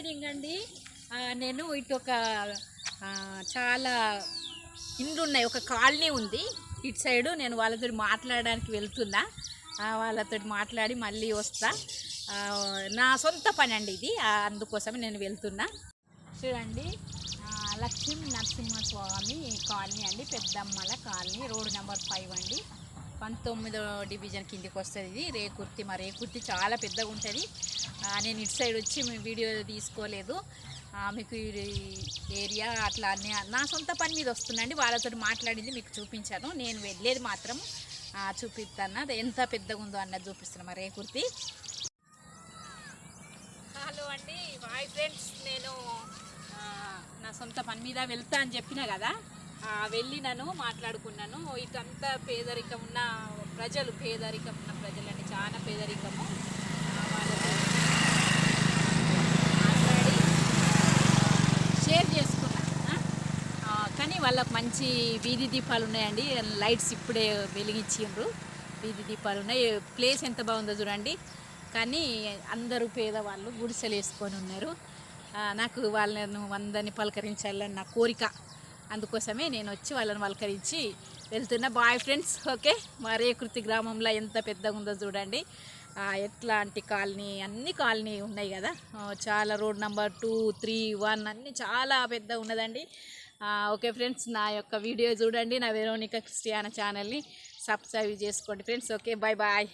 Evening అండి. నేను ఇటు ఒక చాలా ఇండ్లు ఉన్నాయి ఒక కాలనీ ఉంది. ఇటు సైడు నేను వాళ్ళతో మాట్లాడడానికి వెళ్తున్నా. వాళ్ళతో మాట్లాడి మళ్ళీ వస్తా. నా సొంత పని అండి ఇది అందుకోసమే నేను వెళ్తున్నా. చూడండి. లక్ష్మీ నరసింహస్వామి కాలనీ అండి. పెద్దమ్మల కాలనీ రోడ్ నెంబర్ ఫైవ్ అండి. పంతొమ్మిదో డివిజన్ కిందికి వస్తుంది ఇది రేకుర్తి మా రేకుర్తి చాలా పెద్దగా ఉంటుంది. నేను ఇటు సైడ్ వచ్చి మీ వీడియో తీసుకోలేదు. మీకు ఏరియా అట్లా అన్ని నా సొంత పని మీద వస్తుందండి. వాళ్ళతో మాట్లాడింది మీకు చూపించాను. నేను వెళ్ళేది మాత్రం చూపిస్తాను అది ఎంత పెద్దగా ఉందో అన్నది చూపిస్తాను మా రేకుర్తి హలో అండి హాయ్ ఫ్రెండ్స్. నేను నా సొంత పని మీద వెళ్తా అని చెప్పిన కదా? వెళ్ళి నన్ను మాట్లాడుకున్నాను. ఇటంతా పేదరికం ఉన్న ప్రజలు పేదరికం ఉన్న ప్రజలండి చాలా పేదరికము మాట్లాడి షేర్ చేసుకున్నా. కానీ వాళ్ళకు మంచి వీధి దీపాలు ఉన్నాయండి. లైట్స్ ఇప్పుడే వెలిగించిండ్రు. వీధి దీపాలు ఉన్నాయి. ప్లేస్ ఎంత బాగుందో చూడండి. కానీ అందరూ పేదవాళ్ళు గుడిసెలు వేసుకొని ఉన్నారు నాకు వాళ్ళను అందరినీ పలకరించాలని నా కోరిక. అందుకోసమే నేను వచ్చి వాళ్ళని పలకరించి వెళ్తున్న. బాయ్ ఫ్రెండ్స్ ఓకే మా రేకృతి గ్రామంలో ఎంత పెద్దగా ఉందో చూడండి. ఎట్లాంటి కాలనీ అన్ని కాలనీ ఉన్నాయి కదా. చాలా road number two three one అన్నీ చాలా పెద్ద ఉన్నదండి. ఓకే ఫ్రెండ్స్ నా యొక్క వీడియో చూడండి. నా వెరోనిక క్రిస్టియానా ఛానల్ని సబ్స్క్రైబ్ చేసుకోండి ఫ్రెండ్స్ ఓకే బాయ్ బాయ్